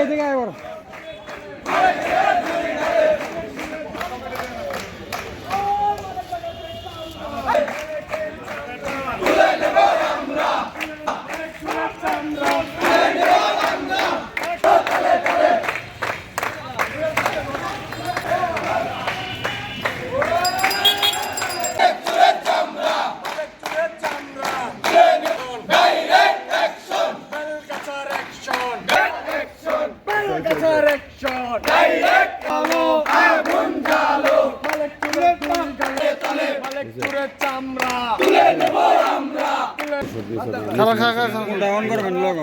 এদিকে খাবার খা খা ডাউন করবেন লগ